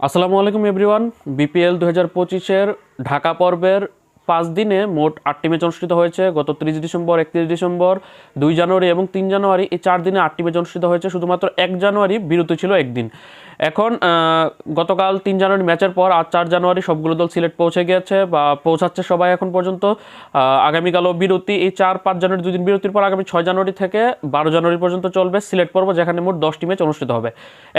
আসসালামু আলাইকুম everyone BPL দু হাজার পঁচিশের ঢাকা পর্বের পাঁচ দিনে মোট আটটি ম্যাচ অনুষ্ঠিত হয়েছে। গত তিরিশ ডিসেম্বর, একত্রিশ ডিসেম্বর, দুই জানুয়ারি এবং তিন জানুয়ারি এই চার দিনে আটটি ম্যাচ অনুষ্ঠিত হয়েছে। শুধুমাত্র এক জানুয়ারি বিরতি ছিল একদিন। এখন গতকাল তিন জানুয়ারি ম্যাচের পর আজ চার জানুয়ারি সবগুলো দল সিলেট পৌঁছে গিয়েছে বা পৌঁছাচ্ছে সবাই এখন পর্যন্ত। আগামীকালও বিরতি এই চার, পাঁচ জানুয়ারি দুদিন বিরতির পর আগামী ছয় জানুয়ারি থেকে বারো জানুয়ারি পর্যন্ত চলবে সিলেট পর্ব, যেখানে মোট দশটি ম্যাচ অনুষ্ঠিত হবে।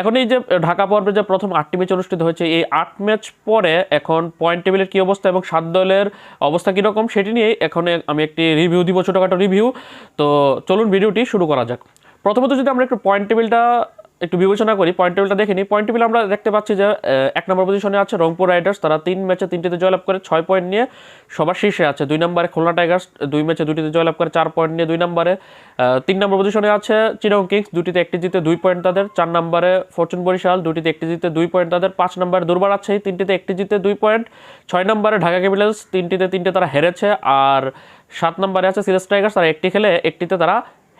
এখন এই যে ঢাকা পর্বে যে প্রথম আটটি ম্যাচ অনুষ্ঠিত হয়েছে, এই আট ম্যাচ পরে এখন পয়েন্ট টেবিলের কী অবস্থা এবং সাত দলের অবস্থা কীরকম সেটি নিয়ে এখন আমি একটি রিভিউ দিব, ছোটোখাটো রিভিউ তো চলুন ভিডিওটি শুরু করা যাক। প্রথমত যদি আমরা একটু পয়েন্ট টেবিলটা একটু বিবেচনা করি পয়েন্ট টেবিলটা দেখে নিই। পয়েন্ট টেবিল আমরা দেখতে পাচ্ছি যে এক নম্বর পজিশনে আছে রংপুর রাইডার্স, তারা তিন ম্যাচে তিনটিতে জয়লাভ করে ছয় পয়েন্ট নিয়ে সবার শীর্ষে আছে। দুই নম্বরে খুলনা টাইগার্স, দুই ম্যাচে দুটিতে জয়লাভ করে চার পয়েন্ট নিয়ে দুই নম্বরে তিন নম্বর পজিশনে আছে চিরং কিংস, দুটিতে একটি জিতে দুই পয়েন্ট তাদের। চার নম্বরে ফরচুন বরিশাল, দুটিতে একটি জিতে দুই পয়েন্ট তাদের। পাঁচ নম্বরে দুর্বার আছে, তিনটিতে একটি জিতে দুই পয়েন্ট ছয় নম্বরে ঢাকা ক্যাপিটালস, তিনটিতে তিনটে তারা হেরেছে। আর সাত নম্বরে আছে সিরিয়াস টাইগার্স, তারা একটি খেলে একটিতে তারা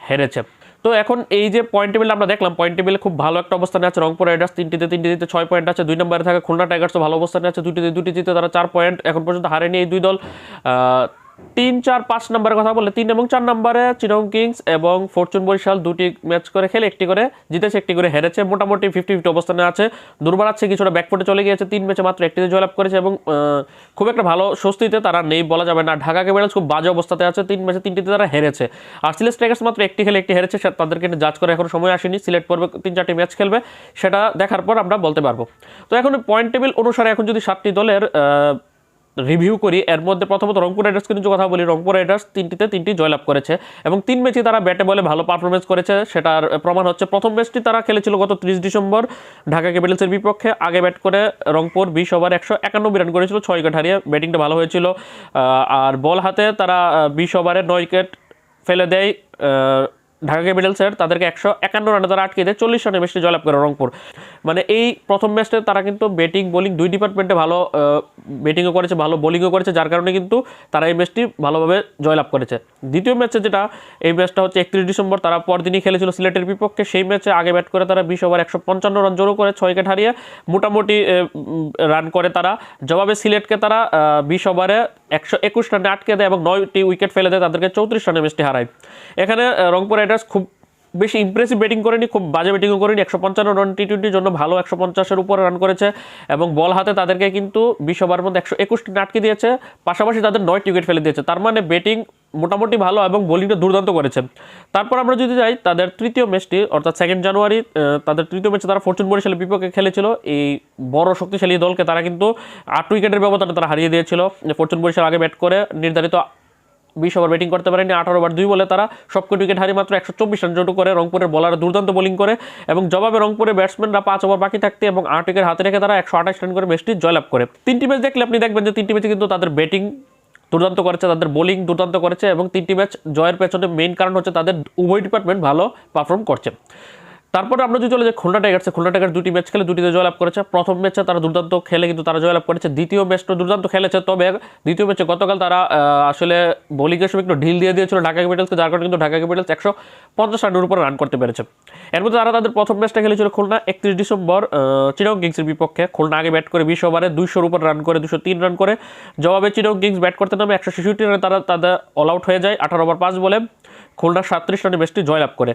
হেরেছে। তো এখন এই যে পয়েন্ট টেবিল আমরা দেখলাম পয়েন্ট টেবিলে খুব ভালো একটা অবস্থানে আছে। রংপুর রাইডার্স তিনটিতে তিনটি তিনটিতে ছয় পয়েন্ট আছে, দুই নম্বরে থাকে খুলনা টাইগার্সও ভালো অবস্থানে আছে, দুটিতে দুটি জিতে তারা চার পয়েন্ট এখন পর্যন্ত হারেনি এই দুই দল। তিন, চার, পাঁচ নম্বরের কথা বললে তিন এবং চার নম্বরে চিরং কিংস এবং ফরচুন বরিশাল দুটি ম্যাচ করে খেলে একটি করে জিতেছে, একটি করে হেরেছে। মোটামুটি ফিফটি ফিফটি অবস্থানে আছে। দুর্বার আছে, কিছুটা ব্যাকফুটে চলে গিয়েছে। তিন ম্যাচে মাত্র একটিতে জয়লাভ করেছে এবং খুব একটা ভালো স্বস্তিতে তারা নেই বলা যাবে না। ঢাকা ক্যাপিটালস খুব বাজে অবস্থাতে আছে। তিন ম্যাচে তিনটিতে তারা হেরেছে। আর সিলেট স্ট্রাইকার্স মাত্র একটি খেলে একটি হেরেছে। তাদেরকে জাজ করে এখন সময় আসেনি। সিলেট পর্বে তিন, চারটি ম্যাচ খেলবে। সেটা দেখার পর আমরা বলতে পারব। তো এখন পয়েন্ট টেবিল অনুসারে এখন যদি সাতটি দলের রিভিউ করি, এর মধ্যে প্রথমত রংপুর রাইডার্স কিন্তু কথা বলি, রংপুর রাইডার্স তিনটিতে তিনটি জয়লাভ করেছে এবং তিন ম্যাচে তারা ব্যাটে বলে ভালো পারফরমেন্স করেছে। সেটার প্রমাণ হচ্ছে প্রথম ম্যাচটি তারা খেলেছিল গত ত্রিশ ডিসেম্বর ঢাকা ক্যাপিটালসের বিপক্ষে। আগে ব্যাট করে রংপুর বিশ ওভার একশো একানব্বই রান করেছিল, ছয় উইকেট হারিয়ে ব্যাটিংটা ভালো হয়েছিল। আর বল হাতে তারা বিশ ওভারে নয় উইকেট ফেলে দেয়। ঢাকা ক্যাপিটালসের তাদেরকে একশো একান্ন রানে তারা আটকে দেয় চল্লিশ রানে বেশি জয়লাভ করে রংপুর। মানে এই প্রথম ম্যাচটা তারা কিন্তু ব্যাটিং বোলিং দুই ডিপার্টমেন্টে ভালো ব্যাটিংও করেছে, ভালো বোলিংও করেছে, যার কারণে কিন্তু তারা এই ম্যাচটি ভালোভাবে জয়লাভ করেছে। দ্বিতীয় ম্যাচে যেটা, এই ম্যাচটা হচ্ছে একত্রিশ ডিসেম্বর, তারা পরদিনই খেলেছিল সিলেটের বিপক্ষে। সেই ম্যাচে আগে ব্যাট করে তারা বিশ ওভার একশো পঞ্চান্ন রান জোরও করে, ছয় উইকেট হারিয়ে মোটামুটি রান করে তারা। জবাবে সিলেটকে তারা বিশ ওভারে একশো একুশ রানে আটকে দেয় এবং নয়টি উইকেট ফেলে দেয়, তাদেরকে চৌত্রিশ রানে ম্যাচটি হারায়। এখানে রংপুর রাইডার্স খুব বেশি ইমপ্রেসিভ ব্যাটিং করেনি, খুব বাজে ব্যাটিংও করেনি, একশো পঞ্চান্ন রান টি টোয়েন্টির জন্য ভালো একশো পঞ্চাশের উপরে রান করেছে এবং বল হাতে তাদেরকে কিন্তু বিশ ওভার মধ্যে একশো একুশটি আটকে দিয়েছে, পাশাপাশি তাদের নয়টি উইকেট ফেলে দিয়েছে। তার মানে ব্যাটিং মোটামুটি ভালো এবং বোলিংটা দুর্দান্ত করেছে। তারপর আমরা যদি যাই, তাদের তৃতীয় ম্যাচটি, অর্থাৎ সেকেন্ড জানুয়ারি তাদের তৃতীয় ম্যাচে তারা ফরচুন বরিশালের বিপক্ষে খেলেছিল। এই বড় শক্তিশালী দলকে তারা কিন্তু আট উইকেটের ব্যবধানে তারা হারিয়ে দিয়েছিল। ফরচুন বরিশাল আগে ব্যাট করে, নির্ধারিত বিশ ওভার ব্যাটিং করতে পারেনি, আঠারো ওভার দুই বলে তারা সবকটি উইকেট হারিয়ে মাত্র একশো চব্বিশ রান জোটু করে রংপুরের বলার দুর্দান্ত বোলিং করে এবং জবাবে রংপুরের ব্যাটসম্যানরা পাঁচ ওভার বাকি থাকতে এবং আট উইকেট হাতে রেখে তারা একশো আঠাশ রান করে ম্যাচটি জয়লাভ করে। তিনটি ম্যাচ দেখলে আপনি দেখবেন যে তিনটি ম্যাচে কিন্তু তাদের ব্যাটিং দুর্দান্ত করেছে তাদের বোলিং, দুর্দান্ত করেছে এবং তিনটি ম্যাচ জয়ের পেছনে মেইন কারণ হচ্ছে তাদের উভয় ডিপার্টমেন্ট ভালো পারফর্ম করছে। তারপরে আমরা যদি চলে যাই খুলনা টাইগার্সে খুলনা টাইগার্স দুটি ম্যাচ খেলে দুটিতে জয়লাভ করেছে। প্রথম ম্যাচে তারা দুর্দান্ত খেলে কিন্তু তারা জয়লাভ করেছে। দ্বিতীয় ম্যাচটা দুর্দান্ত খেলেছে। তবে দ্বিতীয় ম্যাচে গতকাল তারা আসলে বোলিংয়ের সময় একটু ঢিল দিয়ে দিয়েছিল ঢাকা ক্যাপিটালসকে, যার কারণে কিন্তু ঢাকা ক্যাপিটালস একশো পঞ্চাশ রানের উপরে রান করতে পেরেছে। এর মধ্যে তারা তাদের প্রথম ম্যাচটা খেলেছিল খুলনা একত্রিশ ডিসেম্বর চিরং কিংসের বিপক্ষে। খুলনা আগে ব্যাট করে বিশ ওভারে দুইশোর উপর রান করে দুশো তিন রান করে। জবাবে চিরং কিংস ব্যাট করতে নামে একশো ছেষট্টি রানে তারা তাদের অল আউট হয়ে যায়, আঠারো ওভার পাঁচ বলে। খুলনা সাতত্রিশ রানে বেশটি জয়লাভ করে।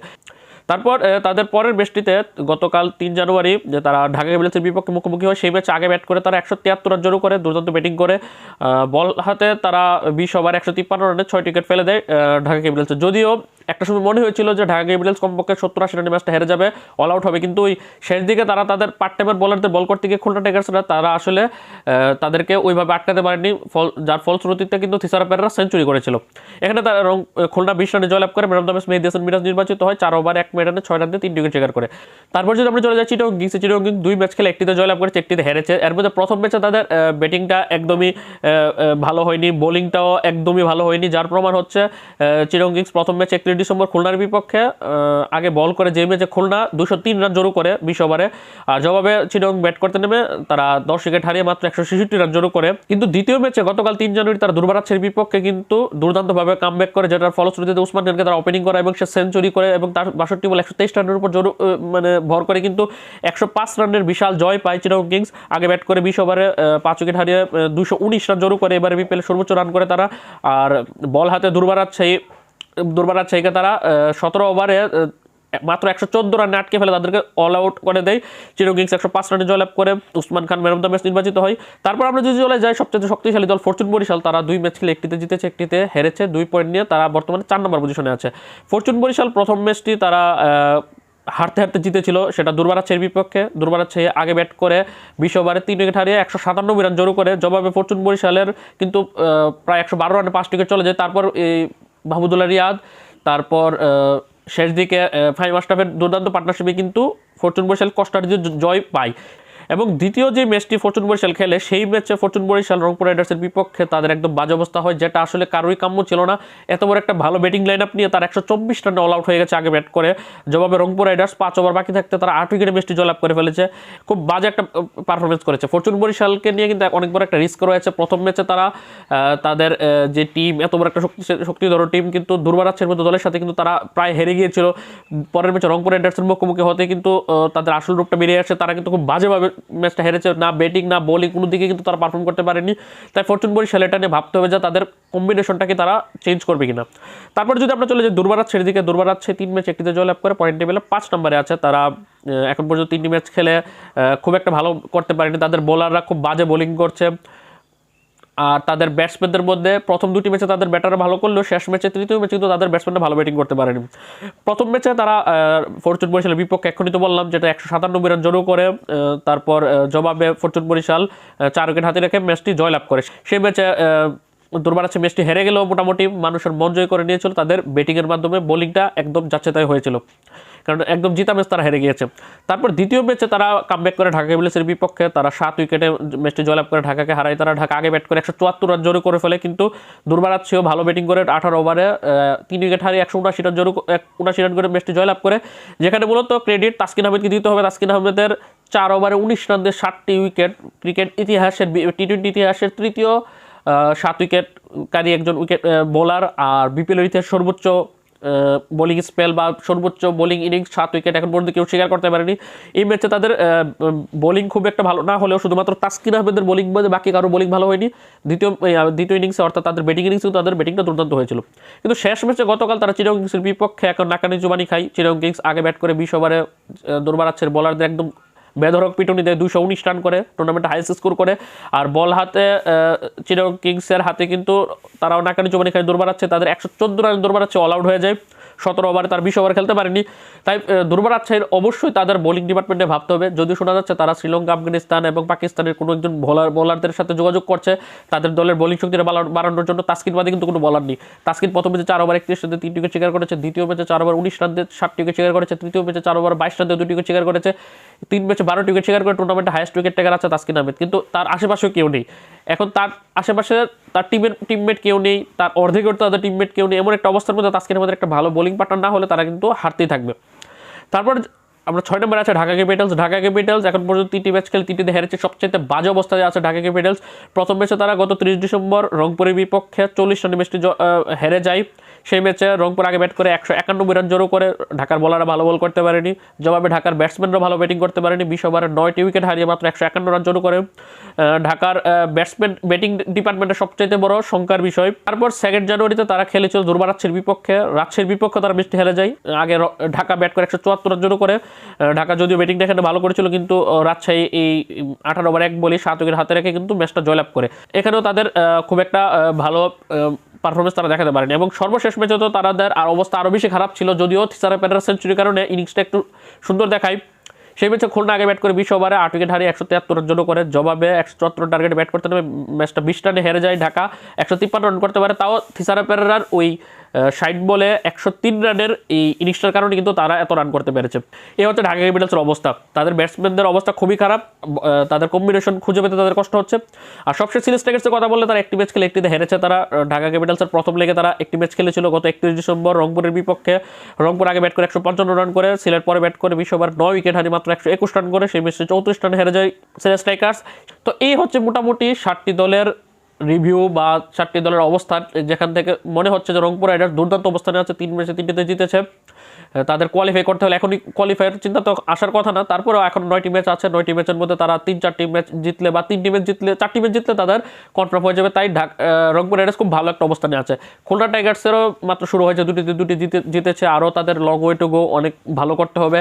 তারপর তাদের পরের বেষ্টিতে গতকাল তিন জানুয়ারি যে তারা ঢাকা ক্যাপিটালসের বিপক্ষে মুখোমুখি হয়, সেই ম্যাচে আগে ব্যাট করে তারা একশো তিয়াত্তর রান জড়ো করে, দুর্দান্ত ব্যাটিং করে। বল হাতে তারা বিশ ওভার একশো তিপ্পান্ন রানে ছয় উইকেট ফেলে দেয় ঢাকা ক্যাপিটালসে যদিও একটা সময় মনে হয়েছিল যে ঢাকা ক্যাপিটালস কমপক্ষে সত্তর আশি রানের ম্যাচটা হেরে যাবে অল আউট হবে। কিন্তু ওই শেষ দিকে তারা তাদের পার্ট টাইমের বলারদের বল করতে গিয়ে খুলনা টাইগার্সরা তারা আসলে তাদেরকে ওইভাবে আটকাতে পারেনি ফল, যার ফলশ্রুতিতে কিন্তু থিসারা পেরেরা সেঞ্চুরি করেছিল। এখানে তারা রং খুলনা বিশ রানে জয়লাভ করে man of the match Mehedi Hasan Miraz নির্বাচিত হয়, চার ওভার এক মেডানে ছয় রান দিয়ে তিন উইকেট শিকার করে। তারপর যদি আমরা চলে যাই চিটং গিংসে চিটং কিংস দুই ম্যাচ খেলে একটিতে জয়লাভ করেছে, একটিতে হেরেছে। এর মধ্যে প্রথম ম্যাচে তাদের ব্যাটিংটা একদমই ভালো হয়নি বোলিংটাও একদমই ভালো হয়নি। যার প্রমাণ হচ্ছে চিটং কিংস প্রথম ম্যাচে একত্রিশ উনত্রিশ ডিসেম্বর খুলনার বিপক্ষে আগে বল করে যে ম্যাচে খুলনা দুশো তিন রান জড়ো করে বিশ ওভারে। আর জবাবে চিটং ব্যাট করতে নেমে তারা দশ উইকেট হারিয়ে মাত্র একশো ছেষট্টি রান জড়ো করে। কিন্তু দ্বিতীয় ম্যাচে গতকাল তিন জানুয়ারি তারা দুর্বারাচ্ছের বিপক্ষে কিন্তু দুর্দান্তভাবে কাম ব্যাক করে, যেটার ফলশ্রুতিতে উসমান খানকে তারা ওপেনিং করে এবং সে সেঞ্চুরি করে এবং তার বাষট্টি বল একশো তেইশ রানের উপর জোর মানে ভর করে কিন্তু একশো পাঁচ রানের বিশাল জয় পায় চিটং কিংস। আগে ব্যাট করে বিশ ওভারে পাঁচ উইকেট হারিয়ে দুশো উনিশ রান জড়ো করে এবারে বিপিএল সর্বোচ্চ রান করে তারা। আর বল হাতে দুর্বারাচ্ছে দুর্বারাচ্ছেকে তারা সতেরো ওভারে মাত্র একশো চোদ্দ রানে আটকে ফেলে তাদেরকে অল আউট করে দেয়। চিরো কিংস একশো পাঁচ রানে জয়লাভ করে Usman Khan man of the match নির্বাচিত হয়। তারপর আমরা যদি চলে যাই, সবচেয়ে শক্তিশালী দল ফরচুন বরিশাল, তারা দুই ম্যাচ খেলে একটিতে জিতেছে, একটিতে হেরেছে, দুই পয়েন্ট নিয়ে তারা বর্তমানে চার নম্বর পজিশনে আছে। ফরচুন বরিশাল প্রথম ম্যাচটি তারা হারতে হারতে জিতেছিল, সেটা দুর্বারাচ্ছের বিপক্ষে। দুর্বারাচ্ছে আগে ব্যাট করে, বিশ ওভারে তিন উইকেট হারিয়ে একশো সাতানব্বই রান জড়ো করে। জবাবে ফরচুন বরিশালের কিন্তু প্রায় একশো বারো রানে পাঁচ উইকেট চলে যায়। তারপর এই মাহমুদুল্লাহ রিয়াদ, তারপর শেষ দিকে ফাইভ মাস্টাফের দুর্দান্ত পার্টনারশিপে কিন্তু ফরচুন বরিশাল কষ্টার্জিত জয় পায়। এবং দ্বিতীয় যে ম্যাচটি ফরচুন বরিশাল খেলে, সেই ম্যাচে ফরচুন বরিশাল রংপুর রাইডার্সের বিপক্ষে তাদের একদম বাজে অবস্থা হয়, যেটা আসলে কারোই কাম্য ছিল না। এত বড় একটা ভালো ব্যাটিং লাইন আপ নিয়ে তার একশো চব্বিশ রানে অল আউট হয়ে গেছে আগে ব্যাট করে। জবাবে রংপুর রাইডার্স পাঁচ ওভার বাকি থাকতে তারা আট উইকেটে ম্যাচটি জয়লাভ করে ফেলেছে। খুব বাজে একটা পারফরমেন্স করেছে। ফরচুন বরিশালকে নিয়ে কিন্তু অনেক বড় একটা রিস্ক রয়েছে। প্রথম ম্যাচে তারা তাদের যে টিম এত বড় একটা শক্তি, শক্তিধর টিম কিন্তু দুর্বারাচ্ছের মতো দলের সাথে কিন্তু তারা প্রায় হেরে গিয়েছিল। পরের ম্যাচে রংপুর রাইডার্সের মুখোমুখি হতে কিন্তু তাদের আসল রূপটা বেরিয়ে আসে। তারা কিন্তু খুব বাজেভাবে ম্যাচটা হেরেছে, না ব্যাটিং না বোলিং কোনো দিকে কিন্তু তারা পারফর্ম করতে পারেনি। তাই ফরচুন বরিশাল এটা নিয়ে ভাবতে হবে যে তাদের কম্বিনেশনটাকে তারা চেঞ্জ করবে কিনা। তারপর যদি আমরা চলে যাই দুর্বারাচ্ছের দিকে দুর্বারাচ্ছে তিন ম্যাচ একটিতে জয়লাভ করে পয়েন্ট টেবিলে পাঁচ নম্বরে আছে। তারা এখন পর্যন্ত তিনটি ম্যাচ খেলে খুব একটা ভালো করতে পারেনি। তাদের বোলাররা খুব বাজে বোলিং করছে। আর তাদের ব্যাটসম্যানদের মধ্যে প্রথম দুটি ম্যাচে তাদের ব্যাটাররা ভালো করলেও শেষ ম্যাচে তৃতীয় ম্যাচে কিন্তু তাদের ব্যাটসম্যানরা ভালো ব্যাটিং করতে পারেনি। প্রথম ম্যাচে তারা ফরচুন বরিশালের বিপক্ষে এক্ষুনি তো বললাম যেটা একশো সাতানব্বই রান জড়ো করে তারপর জবাবে ফরচুন বরিশাল চার উইকেট হাতে রেখে ম্যাচটি জয়লাভ করে। সেই ম্যাচে দুর্বার আছে, ম্যাচটি হেরে গেলেও মোটামুটি মানুষের মন জয় করে নিয়েছিল। তাদের ব্যাটিংয়ের মাধ্যমে বোলিংটা একদম যাচ্ছে তাই হয়েছিল। কারণ একদম জিতা ম্যাচ তারা হেরে গিয়েছে। তারপর দ্বিতীয় ম্যাচে তারা কামব্যাক করে ঢাকা ক্যাপিটালসের বিপক্ষে, তারা সাত উইকেটে ম্যাচটি জয়লাভ করে ঢাকাকে হারায়। তারা ঢাকা আগে ব্যাট করে একশো চুয়াত্তর রান জোরে করে ফেলে, কিন্তু দুর্বারাচ্ছেও ভালো ব্যাটিং করে আঠারো ওভারে তিন উইকেট হারিয়ে একশো উনাশি রান জোরে উনাশি রান করে ম্যাচটি জয়লাভ করে। যেখানে মূলত ক্রেডিট তাসকিন আহমেদকে দিতে হবে। তাসকিন আহমেদের চার ওভারে উনিশ রান দিয়ে ষাটটি উইকেট ক্রিকেট ইতিহাসের, টি টোয়েন্টি ইতিহাসের তৃতীয় সাত উইকেটকারী একজন উইকেট বোলার আর বিপিএলের ইতিহাস সর্বোচ্চ বোলিং স্পেল বা সর্বোচ্চ বোলিং ইনিংস, সাত উইকেট এখন পর্যন্ত কেউ স্বীকার করতে পারেনি। এই ম্যাচে তাদের বোলিং খুব একটা ভালো না হলেও শুধুমাত্র তাসকিন আহমেদের বোলিং মধ্যে বাকি কারও বোলিং ভালো হয়নি। দ্বিতীয় দ্বিতীয় ইনিংসে অর্থাৎ তাদের ব্যাটিং ইনিংসেও তাদের ব্যাটিংটা দুর্দান্ত হয়েছিল। কিন্তু শেষ ম্যাচে গতকাল তারা চিরং কিংসের বিপক্ষে এখন নাকানি জুবানি খাই। চিরং কিংস আগে ব্যাট করে বিশ ওভারে দুর্বারাচ্ছের বোলারদের একদম বেধরক পিটুনিতে দুশো উনিশ রান করে টুর্নামেন্টে হাইস্ট স্কোর করে, আর বল হাতে চিরং কিংসের হাতে কিন্তু তারাও নাকানি খেলে দৌড় বাড়াচ্ছে, তাদের একশো চোদ্দ রান বাড়াচ্ছে অল আউট হয়ে যায়। সতেরো ওভারে তার বিশ ওভার খেলতে পারেনি। তাই দুর্বার দুর্বারাচ্ছের অবশ্যই তাদের বোলিং ডিপার্টমেন্টে ভাবতে হবে। যদি শোনা যাচ্ছে তারা শ্রীলঙ্কা, আফগানিস্তান এবং পাকিস্তানের কোনো একজন বোলার বোলারদের সাথে যোগাযোগ করছে, তাদের দলের বোলিং শক্তিটা বাড়ানোর জন্য তাস্কিন বাদে কিন্তু কোনো বলার নেই। তাস্কিন প্রথম ম্যাচে চার ওভার একত্রিশ রান তিনটি উইকেট শিকার করেছে, দ্বিতীয় ম্যাচে চার ওভার উনিশ রান সাতটি উইকেট শিকার করেছে, তৃতীয় ম্যাচে চার ওভার বাইশ রান দুটি উইকেট শিকার করেছে, তিন ম্যাচে বারোটি উইকেট শিকার করে টুর্নামেন্টে হাইস্ট উইকেট টেকার আছে তাস্কিন আহমেদ। কিন্তু তার আশেপাশেও কেউ নেই। এখন তার আশেপাশে তার টিমের টিমমেট কেউ নেই, তার অর্ধেকের তাদের টিমমেট কেউ নেই। এমন একটা অবস্থার মধ্যে তাস্কিন আহমেদের একটা ভালো বোলিং পার্টনার না হলে তারা কিন্তু হারতেই থাকবে। তারপর আমরা ছয় নম্বরে আছে ঢাকা ক্যাপিটালস ঢাকা ক্যাপিটালস এখন পর্যন্ত তিনটি ম্যাচ খেলে তিনটিতে হেরেছে সবচেয়ে বাজে অবস্থায় আছে ঢাকা ক্যাপিটালস প্রথম ম্যাচে তারা গত তিরিশ ডিসেম্বর রংপুরের বিপক্ষে চল্লিশ রানের ম্যাচটি হেরে যায়। সেই ম্যাচে রংপুর আগে ব্যাট করে একশো একানব্বই রান জোরো করে ঢাকার বলাররা ভালো বল করতে পারেনি। জবাবে ঢাকার ব্যাটসম্যানরা ভালো ব্যাটিং করতে পারেনি। বিশ ওভারে নয়টি উইকেট হারিয়ে মাত্র একশো একান্ন রান জোরো করে। ঢাকার ব্যাটসম্যান ব্যাটিং ডিপার্টমেন্টের সবচেয়ে বড় শঙ্কার বিষয়। তারপর সেকেন্ড জানুয়ারিতে তারা খেলেছিল দুর্বারাচ্ছের বিপক্ষে। রাজশাহীর বিপক্ষে তারা বৃষ্টি হেরে যায়। আগে ঢাকা ব্যাট করে একশো চুয়াত্তর রান জোরো করে। ঢাকা যদিও ব্যাটিংটা এখানে ভালো করেছিল, কিন্তু রাজশাহী এই আঠারো ওভার এক বলে সাত উইকেট হাতে রেখে কিন্তু ম্যাচটা জয়লাভ করে। এখানেও তাদের খুব একটা ভালো পারফরমেন্স তারা দেখাতে পারেনি। এবং সর্বশেষ ম্যাচে তো তাদের আর অবস্থা আরও বেশি খারাপ ছিল, যদিও থিসারা প্যাটার সেঞ্চুরির কারণে ইনিংসটা একটু সুন্দর দেখায়। সেই ম্যাচে খুলনা আগে ব্যাট করে বিশ ওভারে আট উইকেট হারিয়ে একশো তিয়াত্তর জন্য করে জবাবে একশো চুয়াত্তর টার্গেটে ব্যাট করতে নেমে ম্যাচটা বিশ রানে হেরে যায় ঢাকা, একশো তিপ্পান্ন রান করতে পারে। তাও থিসারা প্যারার ওই ষাট বলে একশো তিন রানের এই ইনিংসটার কারণে কিন্তু তারা এত রান করতে পেরেছে। এই হচ্ছে ঢাকা ক্যাপিটালসের অবস্থা। তাদের ব্যাটসম্যানদের অবস্থা খুবই খারাপ তাদের কম্বিনেশন খুঁজে পেতে তাদের কষ্ট হচ্ছে। আর সবশেষ সিরিজ টাইগার্সের কথা বললে তারা একটি ম্যাচ খেলে একটিতে হেরেছে তারা। ঢাকা ক্যাপিটালসের প্রথম লেগে তারা একটি ম্যাচ খেলেছিল গত একত্রিশ ডিসেম্বর রংপুরের বিপক্ষে। রংপুর আগে ব্যাট করে একশো পঞ্চান্ন রান করে, সিলেট পরে ব্যাট করে বিশ ওভার নয় উইকেট হানি মাত্র একশো একুশ রান করে, সেই ম্যাচে চৌত্রিশ রান হেরে যায় সিরিজ স্ট্রাইকার্স তো এই হচ্ছে মোটামুটি ষাটটি দলের রিভিউ বা চারটি দলের অবস্থান, যেখান থেকে মনে হচ্ছে যে রংপুর রাইডার্স দুর্দান্ত অবস্থানে আছে, তিন ম্যাচে তিনটিতে জিতেছে। তাদের কোয়ালিফাই করতে হলে এখনই কোয়ালিফাইয়ের চিন্তা তো আসার কথা না। তারপরেও এখন নয়টি ম্যাচ আছে, নয়টি ম্যাচের মধ্যে তারা তিন, চারটি ম্যাচ জিতলে বা তিনটি ম্যাচ জিতলে, চারটি ম্যাচ জিতলে তাদের কনফার্ম হয়ে যাবে। তাই ঢাক রংপুর রাইডার্স খুব ভালো একটা অবস্থানে আছে। খুলনা টাইগার্সেরও মাত্র শুরু হয়েছে দুটিতে দুটি জিতে, জিতেছে। আরও তাদের লং ওয়ে টু গো অনেক ভালো করতে হবে।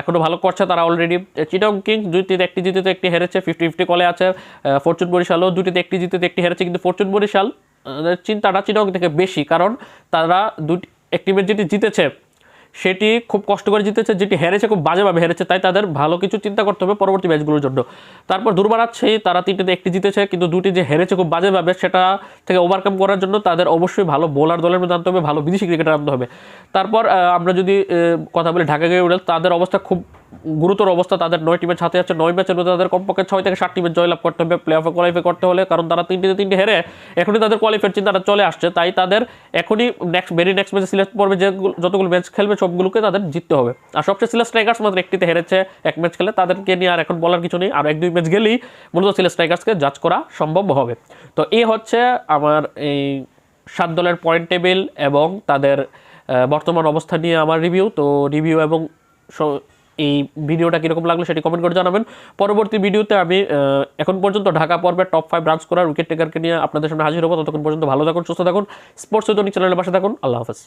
এখনও ভালো করছে তারা অলরেডি চিটং কিংস দুইটিতে একটি জিতেতে একটি হেরেছে ফিফটি ফিফটি কলে আছে। ফরচুন বরিশালও দুটিতে একটি জিতেতে একটি হেরেছে, কিন্তু ফরচুন বরিশাল চিন্তাটা চিটং থেকে বেশি, কারণ তারা দুটি, একটি ম্যাচ যেটি জিতেছে সেটি খুব কষ্ট করে জিতেছে, যেটি হেরেছে, খুব বাজেভাবে হেরেছে, তাই তাদের ভালো কিছু চিন্তা করতে হবে পরবর্তী ম্যাচগুলোর জন্য। তারপর দুর্বার আছে, তারা তিনটিতে একটি জিতেছে, কিন্তু দুটি যে হেরেছে খুব বাজেভাবে, সেটা থেকে ওভারকাম করার জন্য তাদের অবশ্যই ভালো বোলার দলের মধ্যে আনতে হবে, ভালো বিদেশি ক্রিকেটার আনতে হবে। তারপর আমরা যদি কথা বলি ঢাকা ক্যাপিটালস তাদের অবস্থা খুব গুরুতর অবস্থা, তাদের নয় টিমের হাতে আছে, নয় ম্যাচের মধ্যে তাদের কমপক্ষে ছয় থেকে সাত টিমের জয়লাভ করতে হবে প্লে অফে কোয়ালিফাই করতে হলে, কারণ তারা তিনটিতে তিনটে হেরে এখনই তাদের কোয়ালিফাইয়ের চিন্তাটা চলে আসছে, তাই তাদের এখনই নেক্সট ভেরি নেক্সট ম্যাচে সিলেক্ট পড়বে যে যতগুলো ম্যাচ খেলবে, সবগুলোকে তাদের জিততে হবে। আর সবচেয়ে সিলেক্ট স্ট্রাইকার্স মাত্র একটিতে হেরেছে, এক ম্যাচ খেলে, তাদেরকে নিয়ে আর এখন বলার কিছু নেই, আর এক দুই ম্যাচ গেলেই মূলত সিলেক্ট স্ট্রাইকার্সকে জাজ করা সম্ভব হবে। তো এই হচ্ছে আমার এই সাত দলের পয়েন্ট টেবিল এবং তাদের বর্তমান অবস্থা নিয়ে আমার রিভিউ তো রিভিউ এবং এই ভিডিওটা কীরকম লাগল সেটি কমেন্ট করে জানাবেন। পরবর্তী ভিডিওতে আমি এখন পর্যন্ত ঢাকা পর্বের টপ ফাইভ রানস করার উইকেট টেকারকে নিয়ে আপনাদের সামনে হাজির হব। ততক্ষণ পর্যন্ত ভালো থাকুন, সুস্থ থাকুন স্পোর্টস চ্যানেলের পাশে থাকুন। আল্লাহ হাফেজ।